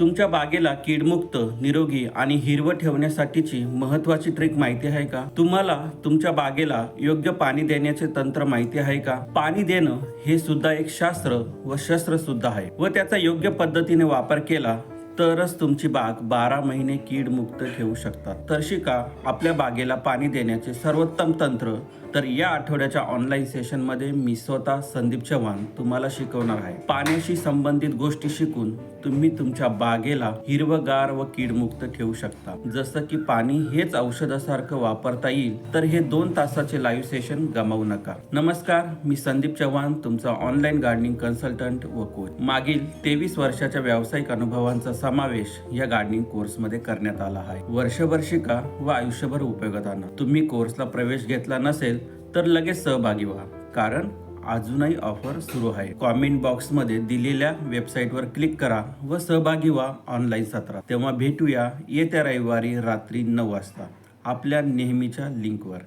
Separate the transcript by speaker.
Speaker 1: तुमच्या बागेला कीडमुक्त निरोगी आणि हिरवं ठेवण्यासाठीची महत्वाची ट्रिक माहिती आहे का? तुम्हाला तुमच्या बागेला योग्य पाणी देण्याचे तंत्र माहिती आहे का? पाणी देणं हे सुद्धा एक शास्त्र व शस्त्र सुद्धा आहे. व त्याचा योग्य पद्धतीने वापर केला तरच तुमची बाग बारा महिने कीडमुक्त ठेवू शकतात. तर शिका आपल्या बागेला पाणी देण्याचे सर्वोत्तम तंत्र. तर या आठवड्याच्या ऑनलाईन सेशनमध्ये मी स्वतः संदीप चव्हाण तुम्हाला शिकवणार आहे. पाण्याशी संबंधित गोष्टी शिकून तुम्ही तुमच्या बागेला हिरवगार व कीडमुक्त ठेवू शकता. जसं की पाणी हेच औषधासारखं वापरता येईल तर हे दोन तासाचे लाईव्ह सेशन गमावू नका. नमस्कार मी संदीप चव्हाण तुमचा ऑनलाईन गार्डनिंग कन्सल्टंट व कोच मागील तेवीस वर्षाच्या व्यावसायिक अनुभवांचा समावेश या गार्डनिंग कोर्समध्ये करण्यात आला आहे. वर्षभर शिका व आयुष्यभर उपयोगात आणा. तुम्ही कोर्सला प्रवेश घेतला नसेल तर लगेच सहभागी व्हा. कारण अजूनही ऑफर सुरू आहे. कॉमेंट बॉक्समध्ये दिलेल्या वेबसाईटवर क्लिक करा व सहभागी व्हा ऑनलाईन सत्रात. तेव्हा भेटूया येत्या रविवारी रात्री नऊ वाजता. आपल्या नेहमीच्या लिंकवर